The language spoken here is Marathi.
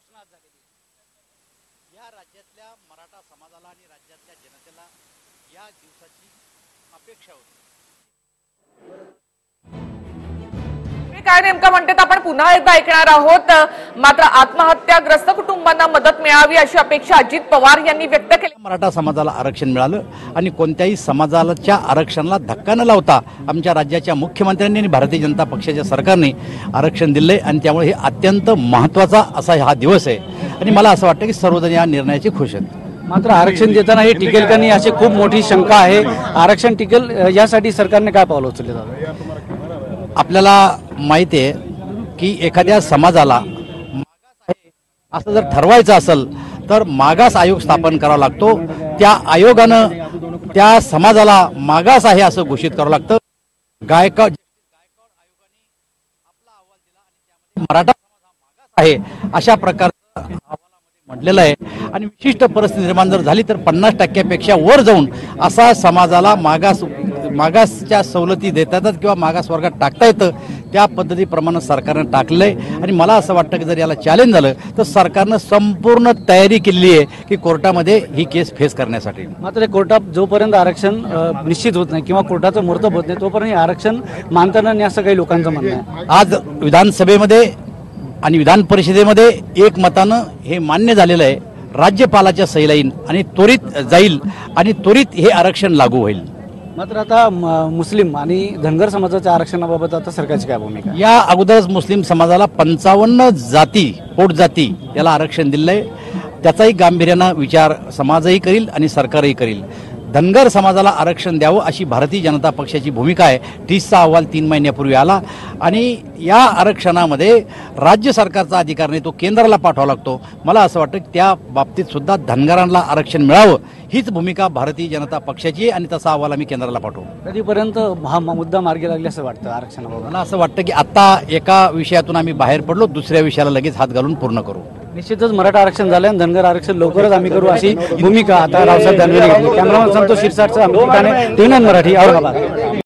घोषणा झालेली आहे. या राज्यातल्या मराठा समाजाला आणि राज्यातल्या जनतेला या दिवसाची अपेक्षा होती. काय नेमकं म्हणते ते आपण पुन्हा एकदा ऐकणार आहोत. मात्र आत्महत्याग्रस्त कुटुंबांना मदत मिळावी अशी अपेक्षा अजित पवार यांनी व्यक्त केली. मराठा समाजाला आरक्षण मिळालं आणि कोणत्याही समाजाच्या आरक्षणाला धक्का न लावता आमच्या राज्याच्या मुख्यमंत्र्यांनी आणि भारतीय जनता पक्षाच्या सरकारने आरक्षण दिलंय आणि त्यामुळे हे अत्यंत महत्त्वाचा असा हा दिवस आहे. आणि मला असं वाटतं की सर्वजण या निर्णयाची खुश आहेत. मात्र आरक्षण देताना हे टिकेल का नाही अशी खूप मोठी शंका आहे. आरक्षण टिकेल यासाठी सरकारने काय पावलं उचलले जातं आपल्याला माहिती आहे की एखाद्या समाजाला मागास आहे असं जर ठरवायचं असेल तर मागास आयोग स्थापन करावा लागतो. त्या आयोगानं त्या समाजाला मागास आहे असं घोषित करावं लागतं. गायका मराठा आहे अशा प्रकारचं अहवालामध्ये म्हटलेलं आहे. आणि विशिष्ट परिस्थिती निर्माण जर झाली तर पन्नास टक्क्यापेक्षा वर जाऊन असा समाजाला मागास मागासच्या सवलती देता येतात किंवा मागास वर्गात टाकता येतं त्या पद्धतीप्रमाणे सरकारनं टाकलं आहे आणि मला असं वाटतं की जर याला चॅलेंज झालं तर सरकारनं संपूर्ण तयारी केलेली आहे की कोर्टामध्ये ही केस फेस करण्यासाठी. मात्र कोर्टात जोपर्यंत आरक्षण निश्चित होत नाही किंवा कोर्टाचं मुहूर्त होत नाही तोपर्यंत हे आरक्षण मानता नाही असं काही लोकांचं म्हणणं आहे. आज विधानसभेमध्ये आणि विधान परिषदेमध्ये एक मतानं हे मान्य झालेलं आहे. राज्यपालाच्या सहीला येईल आणि त्वरित जाईल आणि त्वरित हे आरक्षण लागू होईल. मात्र आता म- मुस्लिम आणि धनगर समाजाच्या आरक्षणाबाबत आता सरकारची काय भूमिका? या अगोदरच मुस्लिम समाजाला पंचावन्न जाती पोट जाती याला आरक्षण दिलंय. त्याचाही गांभीर्यानं विचार समाजही करील आणि सरकारही करील. धनगर समाजाला आरक्षण द्यावं अशी भारतीय जनता पक्षाची भूमिका आहे. टीसचा अहवाल तीन महिन्यापूर्वी आला. आणि या आरक्षणामध्ये राज्य सरकारचा अधिकार नाही तो केंद्राला पाठवावा लागतो. मला असं वाटतं की त्या बाबतीत सुद्धा धनगरांना आरक्षण मिळावं हीच भूमिका भारतीय जनता पक्षाची आहे आणि तसा अहवाल आम्ही केंद्राला पाठवू. कधीपर्यंत हा मुद्दा मार्गी लागले असं वाटतं आरक्षणाबाबत? मला असं वाटतं की आता एका विषयातून आम्ही बाहेर पडलो दुसऱ्या विषयाला लगेच हात घालून पूर्ण करू. निश्चितच मराठा आरक्षण झालं आणि धनगर आरक्षण लवकरच आम्ही करू अशी भूमिका आता रावसाहेब दानवे घेतली कॅमेरामन संतोष शिरसाटचा टीव्ही मराठी औरंगाबाद.